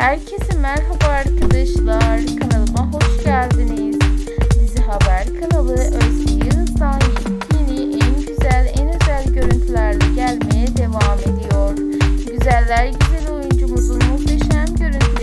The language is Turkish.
Herkese merhaba arkadaşlar. Kanalıma hoş geldiniz. Dizi Haber kanalı Özge Yıldız'dan yepyeni en güzel en özel görüntülerle gelmeye devam ediyor. Güzeller güzel oyuncumuzun muhteşem görüntüleri